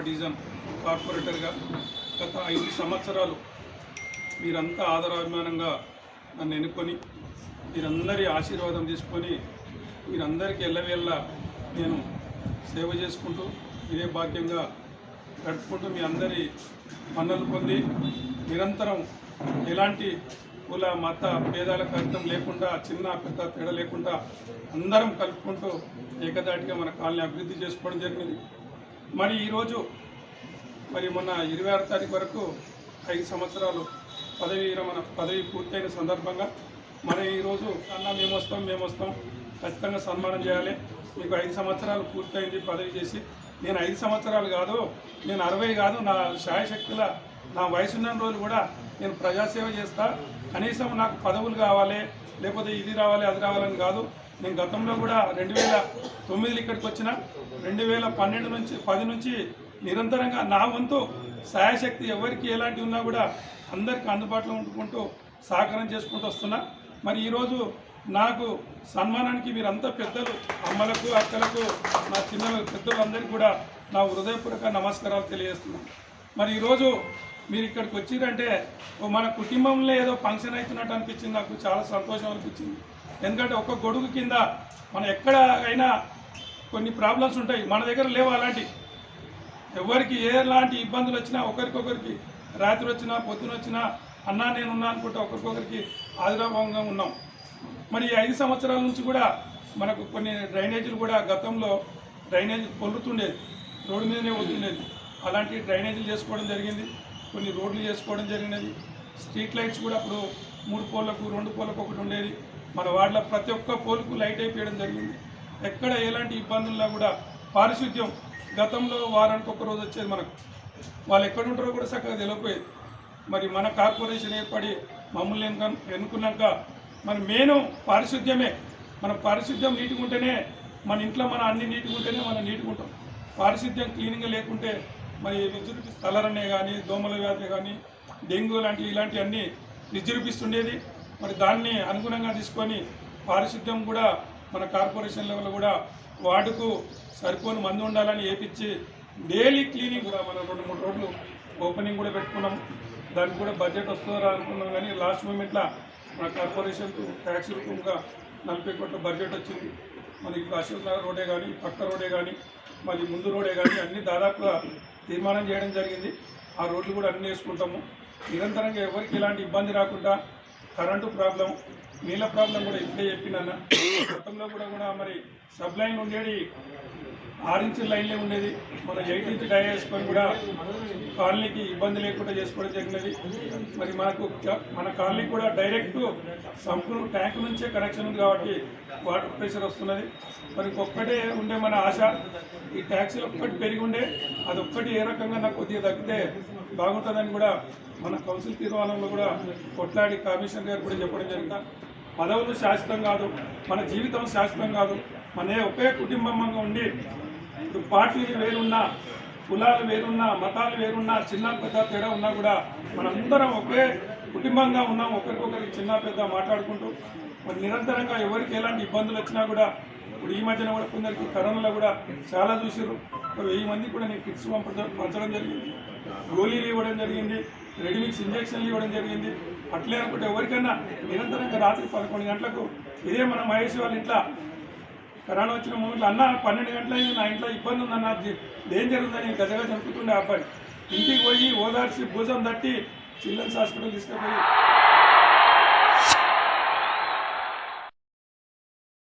కార్పొరేటర్గా గత ఐదు సంవత్సరాలు మీరంతా ఆదరాభిమానంగా నన్ను ఎన్నుకొని మీరందరి ఆశీర్వాదం తీసుకొని మీరందరికీ ఎల్లవేళ్ళ నేను సేవ చేసుకుంటూ ఇదే భాగ్యంగా గడుపుకుంటూ మీ అందరి మన్నలు పొంది నిరంతరం ఎలాంటి కుల మత భేదాలకు అర్థం లేకుండా చిన్న పెద్ద తేడా లేకుండా అందరం కలుపుకుంటూ ఏకదాటిగా మన కాలనీ అభివృద్ధి చేసుకోవడం జరిగింది. మరి ఈరోజు మరి మొన్న ఇరవై ఆరు తారీఖు వరకు ఐదు సంవత్సరాలు పదవి విరమణ పదవి పూర్తయిన సందర్భంగా మనం ఈరోజు అన్న మేము వస్తాం మేము వస్తాం. ఖచ్చితంగా సన్మానం చేయాలి. మీకు ఐదు సంవత్సరాలు పూర్తయింది పదవి చేసి. నేను ఐదు సంవత్సరాలు కాదు నేను అరవై కాదు నా శాయశక్తుల నా వయసు ఉన్న కూడా నేను ప్రజాసేవ చేస్తా. కనీసం నాకు పదవులు కావాలి లేకపోతే ఇది రావాలి అది రావాలని కాదు. నేను గతంలో కూడా రెండు వేల తొమ్మిదిలో ఇక్కడికి వచ్చిన రెండు వేల పన్నెండు నుంచి పది నుంచి నిరంతరంగా నా వంతు సాయశక్తి ఎవరికి ఎలాంటి ఉన్నా కూడా అందరికీ అందుబాటులో ఉంటుకుంటూ సహకారం చేసుకుంటూ వస్తున్నా. మరి ఈరోజు నాకు సన్మానానికి మీరంతా పెద్దలు అమ్మలకు అక్కలకు నా చిన్న పెద్దలు అందరికీ కూడా నా హృదయపూర్వక నమస్కారాలు తెలియజేస్తున్నాను. మరి ఈరోజు మీరు ఇక్కడికి వచ్చిరంటే మన కుటుంబంలో ఏదో ఫంక్షన్ అవుతున్నట్టు అనిపించింది నాకు చాలా సంతోషం అనిపించింది. ఎందుకంటే ఒక గొడుగు కింద మనం ఎక్కడ అయినా కొన్ని ప్రాబ్లమ్స్ ఉంటాయి మన దగ్గర లేవు అలాంటి. ఎవరికి ఎలాంటి ఇబ్బందులు వచ్చినా ఒకరికొకరికి రాత్రి వచ్చినా పొద్దున వచ్చినా అన్నా నేను ఉన్నా అనుకుంటే ఒకరికొకరికి ఆదిరాభంగా ఉన్నాం. మరి ఈ ఐదు సంవత్సరాల నుంచి కూడా మనకు కొన్ని డ్రైనేజీలు కూడా గతంలో డ్రైనేజ్ పొల్లుతుండేది రోడ్డు మీదనే వస్తుండేది. అలాంటి డ్రైనేజీలు చేసుకోవడం జరిగింది. కొన్ని రోడ్లు చేసుకోవడం జరిగినది. స్ట్రీట్ లైట్స్ కూడా అప్పుడు మూడు పోలకు రెండు పోలకు ఒకటి ఉండేది. మన వార్డులో ప్రతి ఒక్క పోలుకు లైట్ అయిపోయడం జరిగింది. ఎక్కడ ఎలాంటి ఇబ్బందుల్లో కూడా పారిశుద్ధ్యం గతంలో వారానికి ఒక రోజు వచ్చేది మనకు. వాళ్ళు ఎక్కడ ఉంటారో కూడా చక్కగా తెలియపోయేది మరి మన కార్పొరేషన్ ఏర్పడి మమ్మల్ని ఎన్నుకున్నాక మన మెయిన్ పారిశుద్ధ్యమే. మన పారిశుద్ధ్యం నీట్గా ఉంటేనే మన ఇంట్లో మన అన్ని నీట్గా ఉంటేనే మనం నీట్గా ఉంటాం. పారిశుద్ధ్యం క్లీన్గా లేకుంటే మరి విజృంభి కలరనే కానీ దోమల వ్యాధి కానీ డెంగ్యూ లాంటి ఇలాంటివన్నీ విజృంభిస్తుండేది మరి దాన్ని అనుగుణంగా తీసుకొని పారిశుద్ధ్యం కూడా మన కార్పొరేషన్ లెవెల్ కూడా వార్డుకు సరిపోని మందు ఉండాలని ఏపించి డైలీ క్లీనింగ్ కూడా మనం రెండు మూడు రోడ్లు ఓపెనింగ్ కూడా పెట్టుకున్నాం. దానికి కూడా బడ్జెట్ వస్తుందా అనుకున్నాం కానీ లాస్ట్ మూమెంట్లో మన కార్పొరేషన్కు ట్యాక్స్ రూపంగా నలభై కోట్ల బడ్జెట్ వచ్చింది. మనకి అశోక్ నగర్ రోడే కానీ పక్క రోడే కానీ మరి ముందు రోడే కానీ అన్ని దాదాపుగా తీర్మానం చేయడం జరిగింది. ఆ రోడ్లు కూడా అన్ని వేసుకుంటాము. నిరంతరంగా ఎవరికి ఎలాంటి ఇబ్బంది రాకుండా కరెంటు ప్రాబ్లం నీళ్ళ ప్రాబ్లం కూడా ఇప్పుడే చెప్పినన్న గతంలో కూడా కూడా మరి సబ్ లైన్ ఉండేది ఆరు ఇంచుల లైన్లే ఉండేది. మన ఎయిట్ ఇంచ్ డై వేసుకొని కూడా కాలనీకి ఇబ్బంది లేకుండా చేసుకోవడం జరిగినది. మరి మనకు మన కాలనీ కూడా డైరెక్ట్ సంపూర్ణ ట్యాంక్ నుంచే కనెక్షన్ ఉంది కాబట్టి వాటర్ ప్రెషర్ వస్తున్నది. మరి ఒక్కటే ఉండే మన ఆశ ఈ ట్యాక్సీలు ఒక్కటి పెరిగి ఉండే అది ఒక్కటి ఏ రకంగా నాకు కొద్దిగా తగ్గితే బాగుంటుందని కూడా మన కౌన్సిల్ తీర్మానంలో కూడా కొట్లాడి కమిషనర్ గారు కూడా చెప్పడం జరిగింది. పదవులు శాశ్వతం కాదు మన జీవితం శాశ్వతం కాదు మన ఒకే కుటుంబంగా ఉండి పార్టీలు వేరున్నా కులాలు వేరున్నా మతాలు వేరున్నా చిన్న పెద్ద తేడా ఉన్నా కూడా మనందరం ఒకే కుటుంబంగా ఉన్నాం ఒకరికొకరికి చిన్న పెద్ద మాట్లాడుకుంటూ మరి నిరంతరంగా ఎవరికి ఎలాంటి ఇబ్బందులు వచ్చినా కూడా ఇప్పుడు ఈ మధ్యన కూడా కొందరికి కరోనాలో కూడా చాలా చూసారు వెయ్యి మంది కూడా నేను కిట్స్ పంపడం పంచడం జరిగింది. గోళీలు ఇవ్వడం జరిగింది రెడీమిక్స్ ఇంజక్షన్లు ఇవ్వడం జరిగింది. అట్లే అనుకుంటే ఎవరికైనా నిరంతరంగా రాత్రి పదకొండు గంటలకు ఇదే మన మహేష్ వాళ్ళ ఇంట్లో కరోనా వచ్చిన మూమెంట్లో అన్న పన్నెండు గంటల నా ఇంట్లో ఇబ్బంది ఉందన్న డేంజర్ ఉందని గజగా చంపుతుండే అబ్బాయి. ఇంటికి పోయి ఓదార్చి భుజం తట్టి చిల్డ్రన్స్ హాస్పిటల్ తీసుకుపోయి